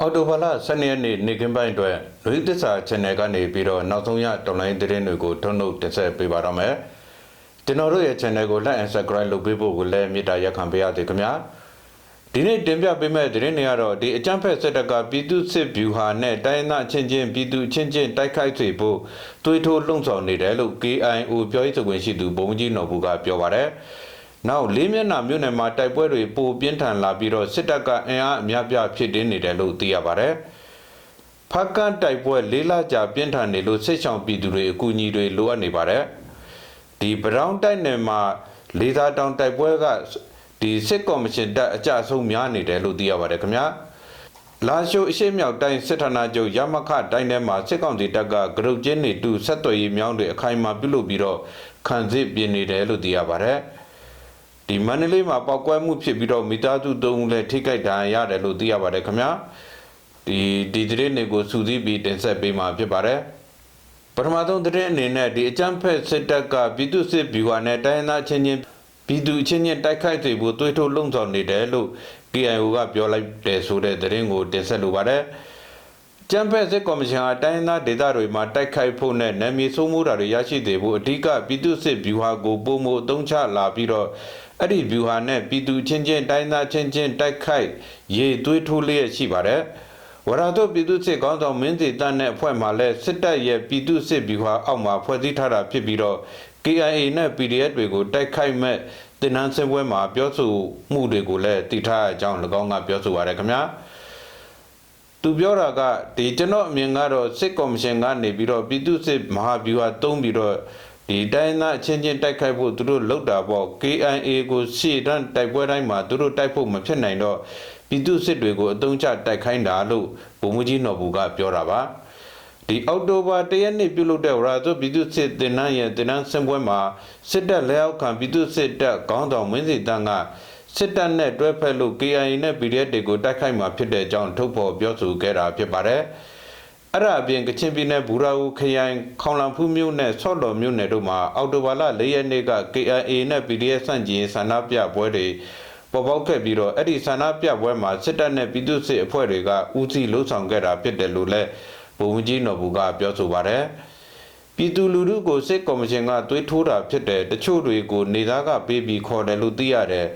အော်တိုဘာလ12ရက်နေ့နေ့ကင်းပိုင်းအတွက်လူသစ္စာ channel ကနေပြီးတော့နောက်ဆုံးရတော်လိုင်းသတင်းတွေကိုထုတ်နှုတ်တင်ဆက်ပေးပါတော့မယ်ကျွန်တော်တို့ရဲ့ channel ကို like and subscribe လုပ်ပေးဖို့ကိုလည်းမေတ္တာရက်ခံပေးရသေးခင်ဗျာဒီနေ့တင်ပြပေးမယ့်သတင်းတွေကတော့ဒီအကြမ်းဖက်စစ်တပ်ကပြည်သူစစ်ဗျူဟာနဲ့တိုင်းသားချင်းချင်းပြည်သူချင်းချင်းတိုက်ခိုက်စေဖို့တွေးထိုးလှုံ့ဆော်နေတယ်လို့ KIO ပြောရေးဆိုခွင့်ရှိသူဘုံကြီးနော်ဘူးကပြောပါတယ် နောက်လေးမျက်နှာမြို့နယ်မှာတိုက်ပွဲတွေပိုပြင်းထန်လာပြီးတော့စစ်တပ်ကအင်အားအများပြားဖြစ်တင်းနေတယ်လို့သိရပါတယ်။ဖက်ကန်တိုက်ပွဲလေးလကြာပြင်းထန်နေလို့စစ်ဆောင်ပြည်သူတွေအကူအညီတွေလိုအပ်နေပါတယ်။ဒီဘရောင်းတိုက်နယ်မှာလေးသားတောင်တိုက်ပွဲကဒီစစ်ကော်မရှင်တပ်အကြဆုံးများနေတယ်လို့သိရပါတယ်ခင်ဗျာ။လာရှိုအရှိမြောက်တိုင်းစစ်ဌာနချုပ်ရမခတိုင်းထဲမှာစစ်ကောင်စီတပ်ကဂရုတ်ကျင်းနေတူဆက်သွယ်ရေးမြောင်းတွေအခိုင်အမာပြုလုပ်ပြီးတော့ခံစစ်ပြင်နေတယ်လို့သိရပါတယ်။ ဒီမန္တလေးမှာပောက်ကွဲမှုဖြစ်ပြီးတော့မိသားစုသုံးဦးလည်းထိခိုက်ဒဏ်ရာရတယ်လို့သိရပါတယ်ခင်ဗျာဒီဒီသတင်းတွေကိုစူးစီးပြီးတင်ဆက်ပေးမှာဖြစ်ပါတယ်ပထမဆုံးသတင်းအနေနဲ့ဒီအကြမ်းဖက်စစ်တပ်ကပြည်သူစစ်ဗျူဟာနဲ့တိုင်းသားချင်းချင်းပြည်သူချင်းချင်းတိုက်ခိုက်စေဖို့တွေးထုတ်လုံဆောင်နေတယ်လို့ KIO ကပြောလိုက်တယ်ဆိုတဲ့သတင်းကိုတင်ဆက်လိုပါတယ် ကျန်းဖက်စစ်ကော်မရှင်အတိုင်းသားဒေသတွေမှာတိုက်ခိုက်ဖို့နဲ့နာမည်ဆိုးမှုတာတွေရရှိသေးဖို့အဓိကပြည်သူစစ်ဗျူဟာကိုပုံမှုအသုံးချလာပြီးတော့အဲ့ဒီဗျူဟာနဲ့ပြည်သူချင်းချင်းတိုင်းသားချင်းချင်းတိုက်ခိုက်ရေသွေးထိုးလျက်ရှိပါတယ်ဝရတို့ပြည်သူစစ်ကောင်းဆောင်မင်းစီတန်းနဲ့အဖွဲ့မှလည်းစစ်တပ်ရဲ့ပြည်သူစစ်ဗျူဟာအောက်မှာဖွဲ့စည်းထားတာဖြစ်ပြီးတော့ KIA နဲ့ PDF တွေကိုတိုက်ခိုက်မဲ့တင်နန်းစင်ပွဲမှာပြောဆိုမှုတွေကိုလည်းတည်ထားအကြောင်း၎င်းကပြောဆိုပါရခင်ဗျာ သူပြောတာကဒီကျွန်တော်အမြင်ကတော့စစ်ကော်မရှင်ကနေပြီးတော့ပြည်သူစစ်မဟာဗျူဟာတုံးပြီးတော့ဒီတိုင်းသားအချင်းချင်းတိုက်ခိုက်ဖို့သူတို့လုပ်တာပေါ့ KIA ကိုရှေ့တန်းတိုက်ပွဲတိုင်းမှာသူတို့တိုက်ဖို့မဖြစ်နိုင်တော့ပြည်သူစစ်တွေကိုအုံချတိုက်ခိုင်းတာလို့ဗိုလ်မှူးကြီးနော်ဘူးကပြောတာပါဒီအောက်တိုဘာတရက်နေ့ပြုလုပ်တဲ့ဝရသုပြည်သူစစ်တင်နန်းရဲ့တင်နန်းစင်ပွဲမှာစစ်တပ်လက်အောက်ခံပြည်သူစစ်တပ်ခေါင်းဆောင်မင်းစီတန်းက စစ်တပ်နဲ့တွဲဖက်လို့ KIA နဲ့ PDF တွေကိုတိုက်ခိုက်မှာဖြစ်တဲ့အကြောင်းထုတ်ဖော်ပြောဆိုခဲ့တာဖြစ်ပါတယ်။အဲ့ဒါအပြင်ကချင်ပြည်နယ်ဘူရာဦးခရိုင်ခေါင်လံဖူးမြို့နယ်ဆော့တော်မြို့နယ်တို့မှာအော်တိုဘာလ၄ရက်နေ့က KIA နဲ့ PDF စန့်ကျင်ဆန္ဒပြပွဲတွေပေါ်ပေါက်ခဲ့ပြီးတော့အဲ့ဒီဆန္ဒပြပွဲမှာစစ်တပ်နဲ့ပြည်သူ့စစ်အဖွဲ့တွေကဦးစီးလှုပ်ဆောင်ခဲ့တာဖြစ်တယ်လို့လည်းဗိုလ်မှူးကြီးနော်ဘူးကပြောဆိုပါတယ်ပြည်သူလူထုကိုစစ်ကော်မရှင်ကသွေးထိုးတာဖြစ်တယ်တချို့တွေကိုနေသားကပေးပြီးခေါ်တယ်လို့သိရတယ်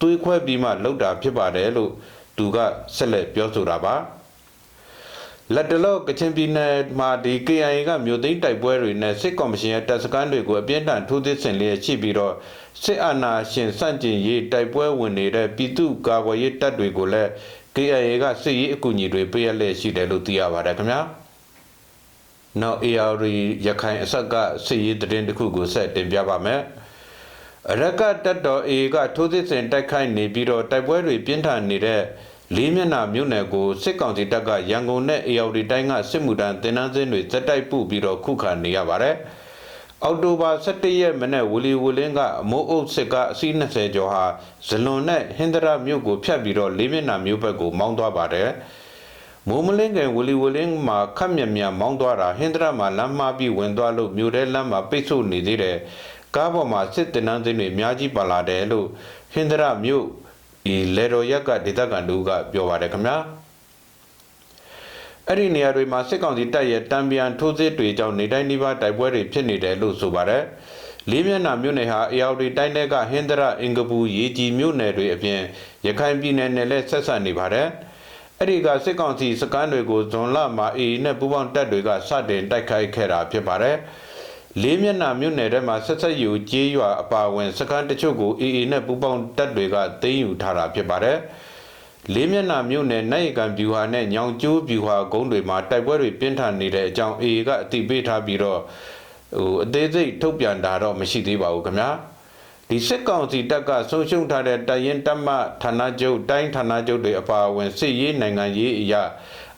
သွေးခွဲပြီးမှလှုပ်တာဖြစ်ပါတယ်လို့သူကဆက်လက်ပြောဆိုတာပါလက်တလော့ကချင်ပြည်နယ်မှာဒီ KIA ကမြို့သိမ်းတိုက်ပွဲတွေနဲ့စစ်ကော်မရှင်ရဲ့တပ်စခန်းတွေကိုအပြင်းထန်ထိုးသစ်ဆင်လျက်ရှိပြီးတော့စစ်အာဏာရှင်စန့်ကျင်ရေးတိုက်ပွဲဝင်နေတဲ့ပြည်သူ့ကာကွယ်ရေးတပ်တွေကိုလည်း KIA ကစစ်ရေးအကူအညီတွေပေးရလျက်ရှိတယ်လို့သိရပါတယ်ခင်ဗျာ။နောက် AR ရခိုင်အဆက်ကစစ်ရေးသတင်းတစ်ခုကိုဆက်တင်ပြပါမယ်။ ရကတပ်တော် A ကထိုးသစ်ဆင်တိုက်ခိုက်နေပြီးတော့တိုက်ပွဲတွေပြင်းထန်နေတဲ့လေးမျက်နှာမြို့နယ်ကိုစစ်ကောင်စီတပ်ကရန်ကုန်နဲ့အေရဝတီတိုင်းကစစ်မှုထမ်းတင်နန်းစင်းတွေဇက်တိုက်ပို့ပြီးတော့ခုခံနေရပါတယ်။အောက်တိုဘာ17ရက်မနေ့ဝီလီဝလင်းကအမိုးအုပ်စစ်ကအစီး20ကျော်ဟာဇလွန်နဲ့ဟင်္ဒရာမြို့ကိုဖြတ်ပြီးတော့လေးမျက်နှာမြို့ဘက်ကိုမောင်းသွားပါတယ်။မိုးမလင်းကင်ဝီလီဝလင်းမှာခက်မြမြမောင်းသွားတာဟင်္ဒရာမှာလမ်းမပြီးဝင်သွားလို့မြို့ထဲလမ်းမှာပိတ်ဆို့နေသေးတယ်။ ကားပေါ်မှာစစ်တင်နန်းစင်းတွေအများကြီးပါလာတယ်လို့ဟင်္ဒရာမြို့ဒီလေတော်ရက်ကဒေသခံတို့ကပြောပါတယ်ခင်ဗျာအဲ့ဒီနေရာတွေမှာစစ်ကောင်စီတပ်ရဲ့တံပြန်ထိုးစစ်တွေကြောင့်နေတိုင်းနှိပါတိုက်ပွဲတွေဖြစ်နေတယ်လို့ဆိုပါတယ်လေးမျက်နှာမြို့နယ်ဟာအေယော်ဒီတိုင်းတဲ့ကဟင်္ဒရအင်္ဂပူရေကြီးမြို့နယ်တွေအပြင်ရခိုင်ပြည်နယ်နဲ့လည်းဆက်ဆက်နေပါတယ်အဲ့ဒီကစစ်ကောင်စီစကမ်းတွေကိုဇွန်လမှာအေးနဲ့ပူးပေါင်းတပ်တွေကစတင်တိုက်ခိုက်ခဲ့တာဖြစ်ပါတယ်။ လေးမျက်နှာမြို့နယ်ထဲမှာဆက်ဆက်ယူကျေးရွာအပါအဝင်စခန်းတချို့ကိုအေအေနဲ့ပူးပေါင်းတပ်တွေကသိမ်းယူထားတာဖြစ်ပါတယ်။လေးမျက်နှာမြို့နယ်နိုင်ကံဗျူဟာနဲ့ညောင်ကျိုးဗျူဟာဂုံးတွေမှာတိုက်ပွဲတွေပြင်းထန်နေတဲ့အကြောင်းအေအေကအသိပေးထားပြီးတော့ဟိုအသေးစိတ်ထုတ်ပြန်တာတော့မရှိသေးပါဘူးခင်ဗျာ။ ဒီစစ်ကောင်စီတပ်ကဆုံးရှုံးထားတဲ့တရင်တပ်မဌာနချုပ်တိုင်းဌာနချုပ်တွေအပါအဝင်စစ်ရေးနိုင်ငံရေးအရာ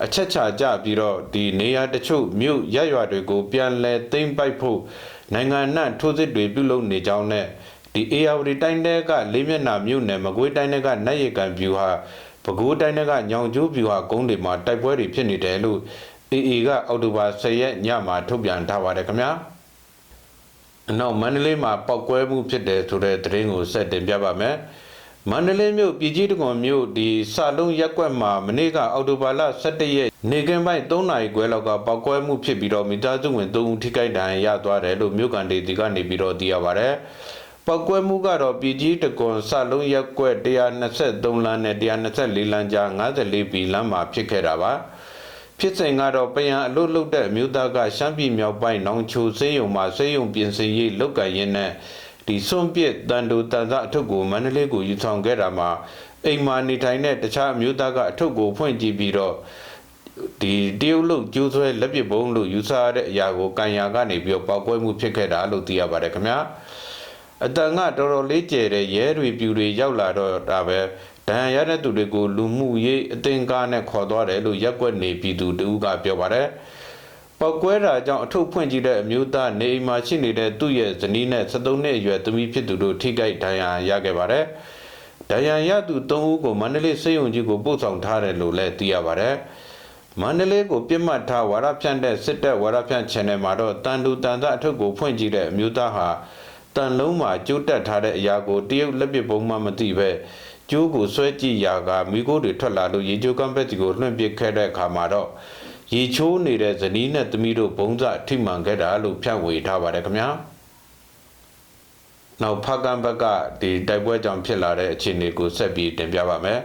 အချက်ချကြပြီးတော့ဒီနေရာတချို့မြို့ရရွာတွေကိုပြန်လည်သိမ်းပိုက်ဖို့နိုင်ငံနှံ့ထိုးစစ်တွေပြုလုပ်နေကြောင်းနဲ့ဒီအေယာဝတီတိုင်းတဲကလေးမျက်နှာမြို့နယ်မကွေးတိုင်းတဲကနတ်ရကံဗျူဟာပဲခူးတိုင်းတဲကညောင်ကျိုးဗျူဟာကုန်းတွေမှာတိုက်ပွဲတွေဖြစ်နေတယ်လို့အေအေကအောက်တိုဘာ10ရက်ညမှာထုတ်ပြန်ထားပါတယ်ခင်ဗျာအ နောက်မန္တလေးမှာပောက်ကွဲမှုဖြစ်တယ်ဆိုတဲ့သတင်းကိုဆက်တင်ပြပါမယ်မန္တလေးမြို့ပြည်ကြီးတကွန်မြို့ဒီစာလုံးရက်ကွက်မှာမနေ့ကအောက်တိုဘာလ17ရက်နေကင်းပိုင်း3နာရီခွဲလောက်ကပောက်ကွဲမှုဖြစ်ပြီးတော့မိသားစုဝင်3ဦးထိခိုက်ဒဏ်ရာရသွားတယ်လို့မြို့ကန်ဒေသကနေပြီးတော့သိရပါဗျ။ပောက်ကွဲမှုကတော့ပြည်ကြီးတကွန်စာလုံးရက်ကွက်123လမ်းနဲ့124လမ်းကြား54ဘီလမ်းမှာဖြစ်ခဲ့တာပါ။ ဖြစ်စဉ်ကတော့ပယံအလုတ်လုတ်တဲ့အမျိုးသားကရှမ်းပြည်မြောက်ပိုင်းနောင်ချိုစေးရုံမှာစေးရုံပြင်ဆင်ရေးလုပ်ကင်ရင်းနဲ့ဒီစွန့်ပစ်တန်တူတန်ဆအထုပ်ကိုမန္တလေးကိုယူဆောင်ခဲ့တာမှာအိမ်မာနေထိုင်တဲ့တခြားအမျိုးသားကအထုပ်ကိုဖွင့်ကြည့်ပြီးတော့ဒီတရုတ်လုတ်ကျိုးဆွဲလက်ပစ်ဘုံလို့ယူဆရတဲ့အရာကိုကန်ယာကနေပြီးတော့ပောက်ကွဲမှုဖြစ်ခဲ့တာလို့သိရပါတယ်ခင်ဗျာအတန်ကတော်တော်လေးကျဲတဲ့ရဲတွေပြူတွေရောက်လာတော့ဒါပဲဒ ဏ်ရာရတဲ့သူတွေကိုလူမှုရေးအသင်္ကားနဲ့ခေါ်သွားတယ်လို့ရက်ွက်နေပြည်သူတူကပြောပါတယ်ပောက်ကွဲတာကြောင့်အထုပ်ဖွင့်ကြည့်တဲ့အမျိုးသားနေအိမ်မှာရှိနေတဲ့သူ့ရဲ့ဇနီးနဲ့73နှစ်အရွယ်သမီးဖြစ်သူတို့ထိခိုက်ဒဏ်ရာရခဲ့ပါတယ်။ဒဏ်ရာရသူ3ဦးကိုမန္တလေးစေယုံကြီးကိုပို့ဆောင်ထားတယ်လို့လည်းသိရပါတယ်။မန္တလေးကိုပြစ်မှတ်ထားဝါရဖြန့်တဲ့စစ်တပ်ဝါရဖြန့် channel မှာတော့တန်တူတန်သားအထုပ်ကိုဖွင့်ကြည့်တဲ့အမျိုးသားဟာတန်လုံးမှာကျိုးတက်ထားတဲ့အရာကိုတရုတ်လက်ပစ်ပုံမှမသိပဲ ကျိုးကိုဆွဲကြည့်ရာကမိခိုးတွေထွက်လာလို့ရေချိုးကမ်းဘက်စီကိုလွှင့်ပစ်ခဲ့တဲ့အခါမှာတော့ရေချိုးနေတဲ့ဇနီးနဲ့သမီးတို့ဘုံစထိမှန်ခဲ့တာလို့ဖြန့်ဝေထားပါတယ်ခင်ဗျာနောက်ဖကံဘက်ကဒီတိုက်ပွဲကြောင့်ဖြစ်လာတဲ့အခြေအနေကိုဆက်ပြီးတင်ပြပါမယ်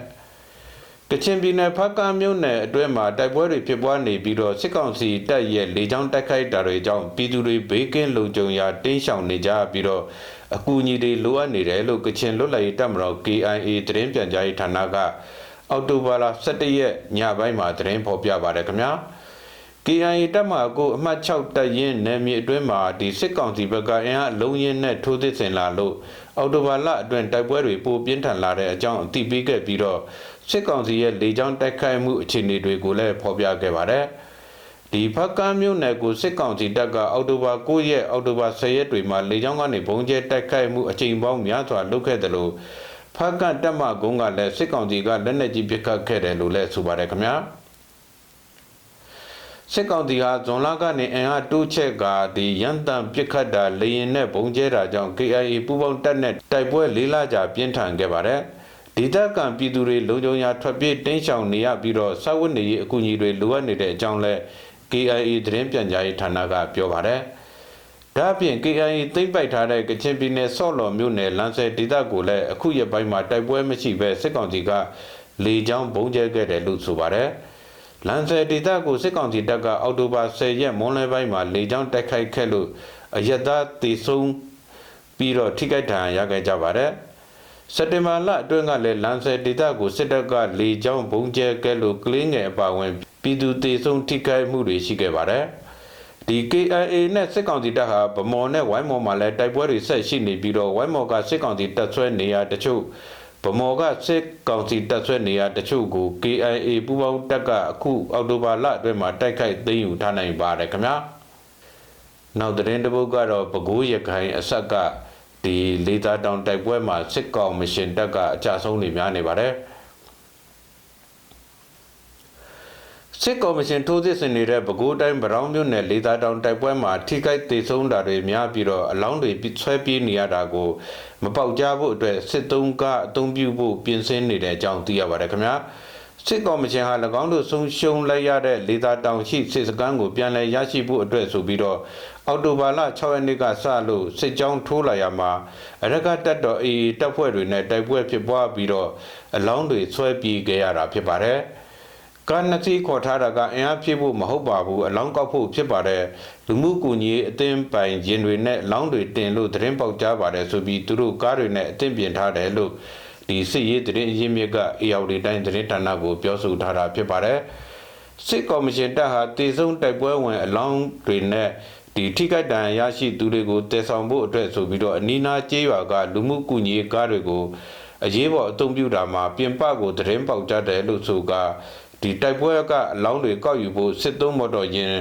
ကချင်ပြည်နယ်ဖကံမြို့နယ်အတွင်းမှာတိုက်ပွဲတွေဖြစ်ပွားနေပြီးတော့စစ်ကောင်စီတပ်ရဲ့လေကြောင်းတိုက်ခိုက်တာတွေကြောင့်ပြည်သူတွေဘေးကင်းလုံခြုံရာတင်းရှောင်နေကြပြီးတော့အကူအညီတွေလိုအပ်နေတယ်လို့ကချင်လွတ်လပ်ရေးတပ်မတော် KIA သတင်းပြန်ကြားရေးဌာနကအောက်တိုဘာလ17ရက်ညပိုင်းမှာသတင်းဖော်ပြပါတယ်ခင်ဗျာ KIA တပ်မှကိုအမှတ်6တပ်ရင်းနယ်မြေအတွင်းမှာဒီစစ်ကောင်စီဘက်ကအင်အားအလုံးရင်းနဲ့ထိုးသစ်ဆင်လာလို့အော်တိုဘာလအတွင်းတိုက်ပွဲတွေပိုပြင်းထန်လာတဲ့အကြောင်းအသိပေးခဲ့ပြီးတော့စစ်ကောင်စီရဲ့လေကြောင်းတိုက်ခိုက်မှုအခြေအနေတွေကိုလည်းဖော်ပြခဲ့ပါတယ်။ဒီဖက်ကမ်းမြို့နယ်ကိုစစ်ကောင်စီတပ်ကအော်တိုဘာ9ရက်အော်တိုဘာ10ရက်တွေမှာလေကြောင်းကနေဘုံကျဲတိုက်ခိုက်မှုအကြိမ်ပေါင်းများစွာလုပ်ခဲ့တယ်လို့ဖက်ကမ်းတပ်မကုန်းကလည်းစစ်ကောင်စီကလက်နက်ကြီးပစ်ခတ်ခဲ့တယ်လို့လည်းဆိုပါတယ်ခင်ဗျာ။ စစ်ကောင်စီဟာဇွန်လကနေအင်အားတိုးချက်ကဒီရန်တန်ပစ်ခတ်တာလေရင်နဲ့ဘုံကျဲတာကြောင့် KIA ပူးပေါင်းတပ်နဲ့တိုက်ပွဲလေးလကြာပြင်းထန်ခဲ့ပါတယ်။ဒေသခံပြည်သူတွေလုံခြုံရာထွက်ပြေးတင်းရှောင်နေရပြီးတော့စာဝတ်နေရေးအကူအညီတွေလိုအပ်နေတဲ့အကြောင်းလဲ KIA သတင်းပြန်ကြားရေးဌာနကပြောပါတယ်။ဒါ့အပြင် KIA သိမ့်ပိုက်ထားတဲ့ကချင်ပြည်နယ်ဆော့လော်မြို့နယ်လမ်းဆယ်ဒေသကိုလည်းအခုရက်ပိုင်းမှာတိုက်ပွဲမရှိဘဲစစ်ကောင်စီကလေကြောင်းဘုံကျဲခဲ့တယ်လို့ဆိုပါတယ်။ လန်ဆယ်ဒေသကိုစစ်ကောင်စီတပ်ကအောက်တိုဘာ10ရက်မွန်းလယ်ပိုင်းမှာလေကြောင်းတိုက်ခိုက်ခဲ့လို့အယက်သားတေဆုံးပြီးတော့ထိခိုက်ဒဏ်ရာရခဲ့ကြပါတယ်။စက်တင်ဘာလအတွင်းကလည်းလန်ဆယ်ဒေသကိုစစ်တပ်ကလေကြောင်းဘုံကျဲခဲ့လို့ကလင်းငယ်အပါဝင်ပြည်သူတေဆုံးထိခိုက်မှုတွေရှိခဲ့ပါတယ်။ဒီ KIA နဲ့စစ်ကောင်စီတပ်ဟာဗမော်နဲ့ဝိုင်းမော်မှာလည်းတိုက်ပွဲတွေဆက်ရှိနေပြီးတော့ဝိုင်းမော်ကစစ်ကောင်စီတပ်ဆွဲနေရာတချို့ဗ မော်ကစစ်ကောင်စီတပ်ဆွဲနေရတချို့ကို KIA ပူးပေါင်းတပ်ကအခုအောက်တိုဘာလအတွင်းမှာတိုက်ခိုက်သိမ်းယူထားနိုင်ပါတယ်ခင်ဗျာနောက်သတင်းတစ်ပုဒ်ကတော့ပဲခူးရခိုင်အဆက်ကဒီလေသာတောင်တိုက်ပွဲမှာစစ်ကောင်မရှင်တပ်ကအကြဆုံးနေများနေပါတယ် စစ်ကော်မရှင်ထိုးစစ်ဆင်နေတဲ့ပဲခူးတိုင်းဗရောင်းမြို့နယ်လေသာတောင်တိုက်ပွဲမှာထိခိုက်ဒေဆုံးတာတွေများပြီးတော့အလောင်းတွေဆွဲပြေးနေရတာကိုမပေါက်ကြဖို့အတွက်စစ်သုံးကအုံပြုဖို့ပြင်ဆင်နေတဲ့အကြောင်းသိရပါတယ်ခင်ဗျာစစ်ကော်မရှင်ဟာ၎င်းတို့ဆုံးရှုံးလိုက်ရတဲ့လေသာတောင်ရှိစစ်စခန်းကိုပြန်လည်ရရှိဖို့အတွက်ဆိုပြီးတော့အော်တိုဘာလ6ရက်နေ့ကစလို့စစ်ကြောင်းထိုးလာရမှာအရကတက်တော်အေးတပ်ဖွဲ့တွေနဲ့တိုက်ပွဲဖြစ်ပွားပြီးတော့အလောင်းတွေဆွဲပြေးခဲ့ရတာဖြစ်ပါတယ်။ ကာနတိခေါ်ထားတာကအင်အားဖြည့်ဖို့မဟုတ်ပါဘူးအလောင်းကောက်ဖို့ဖြစ်ပါတယ်လူမှုကူညီအသင်းပိုင်ရင်တွေနဲ့လောင်းတွေတင်လို့သတင်းပေါက်ကြားပါတယ်ဆိုပြီးသူတို့ကားတွေနဲ့အသင်းပြင်ထားတယ်လို့ဒီစစ်ရေးသတင်းရင်းမြစ်ကအေယာဝတီတိုင်းသတင်းဌာနကိုပြောဆိုထားတာဖြစ်ပါတယ်စစ်ကော်မရှင်တပ်ဟာတည်ဆုံတိုက်ပွဲဝင်အလောင်းတွေနဲ့ဒီထိခိုက်ဒဏ်ရာရရှိသူတွေကိုတည်ဆောင်ဖို့အတွက်ဆိုပြီးတော့အနီးနားကျေးရွာကလူမှုကူညီကားတွေကိုအရေးပေါ်အသုံးပြုတာမှာပြင်ပကိုသတင်းပေါက်ကြားတယ်လို့ဆိုက ဒီတိုက်ပွဲကအလောင်းတွေကောက်ယူဖို့စစ်သုံးမော်တော်ယာဉ်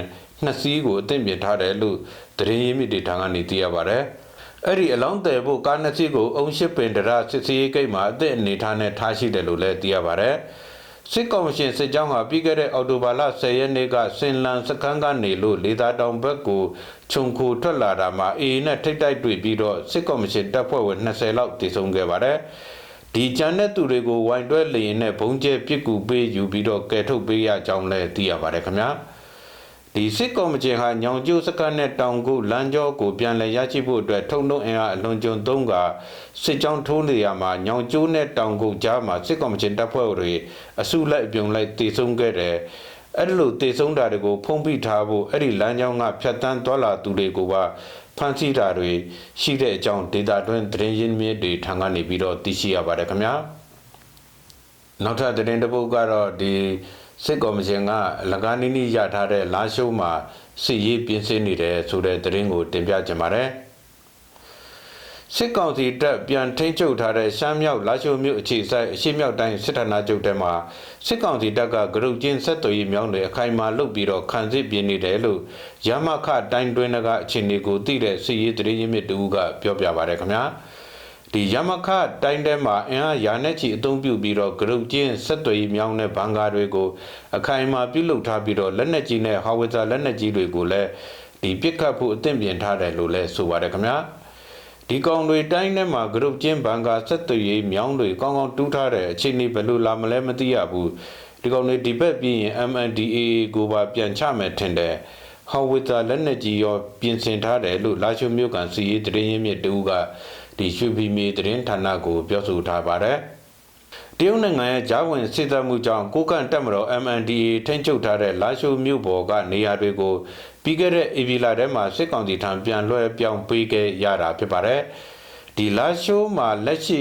နှစ်စီးကိုအသင့်ပြင်ထားတယ်လို့သတင်းရင်းမြစ်တွေထံကနေသိရပါတယ်။အဲ့ဒီအလောင်းတယ်ဖို့ကားနှစ်စီးကိုအုံရှိပင်တရစစ်စေးဂိတ်မှာအသင့်အနေထားနဲ့ထားရှိတယ်လို့လည်းသိရပါတယ်။စစ်ကောင်ရှင်စစ်ကြောင်းဟာပြီးခဲ့တဲ့အော်တိုဘာလ10ရက်နေ့ကစင်လန်စခန်းကနေလို့လေသာတောင်ဘက်ကိုခြုံခိုထွက်လာတာမှာအေးနဲ့ထိတ်တိုက်တွေ့ပြီးတော့စစ်ကောင်ရှင်တပ်ဖွဲ့ဝင်20လောက်တည်ဆုံခဲ့ပါတယ်။ ဒဒီကြံတဲ့သူတွေကိုဝိုင်တွဲလျင်နဲ့ဘုံကျဲပစ်ကူပေးယူပြီးတော့ကယ်ထုတ်ပေးရကြောင်းလည်းသိရပါတယ်ခင်ဗျာဒီစစ်ကော်မရှင်ဟာညောင်ကျိုးစကတ်နဲ့တောင်ကုလမ်းကျောကိုပြန်လည်ရရှိဖို့အတွက်ထုံထုံအင်အားအလွန်ကျွံသုံးကစစ်ကြောင်းထိုးနေရမှာညောင်ကျိုးနဲ့တောင်ကုကြားမှာစစ်ကော်မရှင်တပ်ဖွဲ့တွေအစုလိုက်အပြုံလိုက်တည်ဆုံခဲ့တယ်အဲ့ဒီလိုတည်ဆုံတာတွေကိုဖုံးဖိထားဖို့အဲ့ဒီလမ်းကြောင်းကဖြတ်တန်းသွားလာသူတွေကိုပါ ဖမ်းဆီးတာတွေရှိတဲ့အကြောင်းဒေတာတွင်သတင်းရင်းမြစ်တွေထံကနေပြီးတော့သိရှိရပါတယ်ခင်ဗျာနောက်ထပ်သတင်းတစ်ပုဒ်ကတော့ဒီစစ်ကော်မရှင်ကလကားနီးနီးရထားတဲ့လာရှိုးမှာစစ်ရေးပြင်ဆင်နေတယ်ဆိုတဲ့သတင်းကိုတင်ပြကြပါမယ် စစ်ကောင်စီတပ်ပြန်ထိန်းချုပ်ထားတဲ့ရှမ်းမြောက်လာရှိုးမြို့အခြေစိုက်အရှိမြောက်တိုင်းစစ်ဌာနချုပ်ထဲမှာစစ်ကောင်စီတပ်ကဂရုချင်းဆက်သွယ်ရေးမြောင်းတွေအခိုင်အမာလုပ်ပြီးတော့ခံစစ်ပြင်နေတယ်လို့ရမခတိုင်းတွင်းကအခြေအနေကိုသိတဲ့စစ်ရေးသတင်းရင်းမြစ်တူကပြောပြပါရခင်ဗျာဒီရမခတိုင်းထဲမှာအင်အားရာနဲ့ချီအုံပြုပြီးတော့ဂရုချင်းဆက်သွယ်ရေးမြောင်းတဲ့ဘန်ကာတွေကိုအခိုင်အမာပြုလုပ်ထားပြီးတော့လက်နက်ကြီးနဲ့ဟာဝစ်ဇာလက်နက်ကြီးတွေကိုလည်းဒီပစ်ခတ်ဖို့အသင့်ပြင်ထားတယ်လို့လည်းဆိုပါတယ်ခင်ဗျာ ဒီကောင်တွေတိုင်းထဲမှာဂရုချင်းဘန်ကာဆက်သွယ်ရေးမြောင်းတွေကောင်းကောင်းတူးထားတဲ့အခြေအနေဘယ်လိုလာမလဲမသိရဘူးဒီကောင်တွေဒီဘက်ပြီးရင် MNDAA ကိုပါပြန်ချမယ်ထင်တယ်ဟောဝစ်တာလက်နက်ကြီးရောပြင်ဆင်ထားတယ်လို့လာရှုမြို့ကန်စီရေးတရင်ရင်းမြစ်တူကဒီရွှေဘီမီတရင်ဌာနကိုပြောဆိုထားပါတယ် တရုတ်နိုင်ငံရဲ့ဂျာဝင်စစ်တပ်မှုကြောင့်ကိုကန့်တက်မတော် MNDA ထိန်းချုပ်ထားတဲ့လာရှိုးမြို့ပေါ်ကနေရာတွေကိုပြီးခဲ့တဲ့ဧပြီလထဲမှာစစ်ကောင်စီထံပြန်လွှဲပြောင်းပေးခဲ့ရတာဖြစ်ပါတယ်။ဒီလာရှိုးမှာလက်ရှိ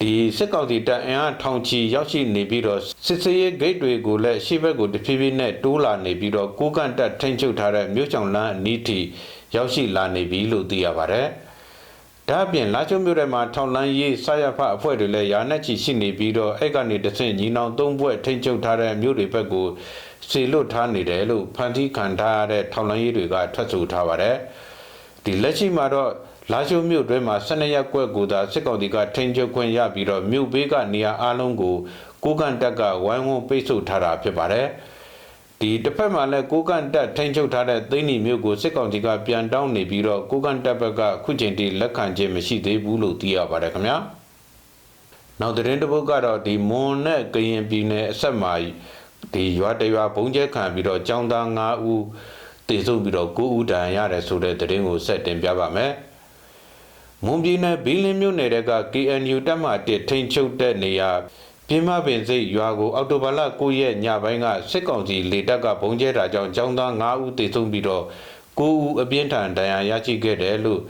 ဒီစစ်ကောင်စီတပ်အင်အားထောင်ချီရောက်ရှိနေပြီးတော့စစ်စေးရေးဂိတ်တွေကိုလည်းရှေ့ဘက်ကိုတဖြည်းဖြည်းနဲ့တိုးလာနေပြီးတော့ကိုကန့်တက်ထိန်းချုပ်ထားတဲ့မြို့ချောင်လန်းအနီးထိရောက်ရှိလာနေပြီလို့သိရပါတယ်။ ဒါအပြင်လာချုံမြို့ထဲမှာထောင်လန်းရေးဆရဖအဖွဲ့တွေလည်းယာနဲ့ချီရှိနေပြီးတော့အဲ့ကနေတဆင့်ညီနောင်သုံးဘွဲ့ထိန်းချုပ်ထားတဲ့မြို့တွေဘက်ကိုစေလွတ်ထားနေတယ်လို့ဖန်တီးခံထားရတဲ့ထောင်လန်းရေးတွေကထွက်ဆိုထားပါတယ်ဒီလက်ရှိမှာတော့လာရှိုးမြို့တွင်းမှာ12ရက်ကွက်ကိုသာစစ်ကောင်စီကထိန်းချုပ်ခွင့်ရပြီးတော့မြို့ဘေးကနေရာအလုံးကိုကိုကန်တက်ကဝိုင်းဝန်းပိတ်ဆို့ထားတာဖြစ်ပါတယ်။ ဒီတစ်ဖက်မှာလည်းကိုကန်တက်ထိန်းချုပ်ထားတဲ့သိန်းနီမျိုးကိုစစ်ကောင်စီကပြန်တောင်းနေပြီးတော့ကိုကန်တက်ဘက်ကခုချိန်ထိလက်ခံခြင်းမရှိသေးဘူးလို့သိရပါတယ်ခင်ဗျာနောက်သတင်းတစ်ပုဒ်ကတော့ဒီမွန်နဲ့ကရင်ပြည်နယ်အဆက်မှာဒီရွာတရွာဘုံကျဲခံပြီးတော့ចောင်းသား9ဦးတည်ဆုံပြီးတော့9ဦးတန်ရတယ်ဆိုတဲ့သတင်းကိုဆက်တင်ပြပါမယ်မွန်ပြည်နယ်ဘီလင်းမြို့နယ်က KNU တပ်မှ1ထိန်းချုပ်တဲ့နေရာ ပြင်းမပင်စိတ်ရွာကိုအော်တိုဘာလ9ရက်ညပိုင်းကစစ်ကောင်စီလေတပ်ကဘုံကျဲတာကြောင့်ចောင်းသား9ဦးသေဆုံးပြီးတော့9ဦးအပြင်းထန်ဒဏ်ရာရရှိခဲ့တယ်လို့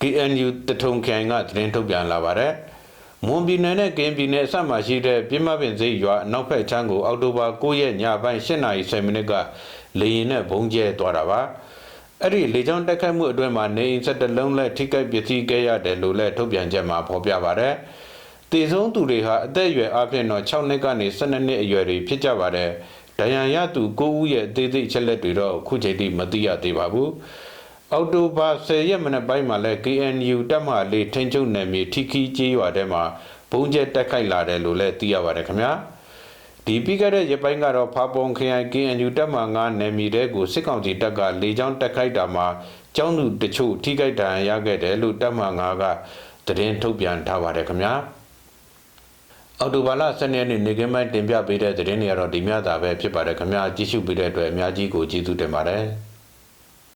KNU တထုံခိုင်ကသတင်းထုတ်ပြန်လာပါတယ်။မွန်ပြည်နယ်နဲ့ကင်းပြည်နယ်အစပ်မှာရှိတဲ့ပြင်းမပင်စိတ်ရွာအနောက်ဘက်ချမ်းကိုအော်တိုဘာ9ရက်ညပိုင်း8:30မိနစ်ကလေယာဉ်နဲ့ဘုံကျဲသွားတာပါ။အဲ့ဒီလေကြောင်းတက်ခတ်မှုအတွင်းမှာနေအိမ်ဆက်တလုံးလက်ထိခိုက်ပစ္စည်းခဲ့ရတယ်လို့လည်းထုတ်ပြန်ချက်မှာဖော်ပြပါတယ်။ တည်ဆုံးသူတွေဟာအသက်အရွယ်အပြင်တော့6နှစ်ကနေ12နှစ်အရွယ်တွေဖြစ်ကြပါတယ်။ဒဏ်ရာရသူ9ဦးရဲ့အသေးစိတ်ချက်လက်တွေတော့အခုချိန်ထိမသိရသေးပါဘူး။အော်တိုဘာ10ရက်မနက်ပိုင်းမှာလဲ KNU တပ်မလေးထိန်းချုပ်နယ်မြေထီခီကျေးရွာထဲမှာဘုံကျက်တက်ခိုက်လာတယ်လို့လည်းသိရပါတယ်ခင်ဗျာ။ဒီပြီးခဲ့တဲ့ရပိုင်းကတော့ဖာပုံခရိုင် KNU တပ်မ9နယ်မြေတဲကိုစစ်ကောင်စီတပ်ကလေကြောင်းတက်ခိုက်တာမှာကျောင်းသူတချို့ထိခိုက်ဒဏ်ရာရခဲ့တယ်လို့တပ်မ9ကသတင်းထုတ်ပြန်ထားပါတယ်ခင်ဗျာ။ အော်တိုဘာလ12ရက်နေ့နေကင်းပိုင်းတင်ပြပေးတဲ့သတင်းတွေကတော့ဒီမြတာပဲဖြစ်ပါတယ်ခင်ဗျာကြည့်ရှုပေးတဲ့အတွက်အများကြီးကိုကျေးဇူးတင်ပါတယ်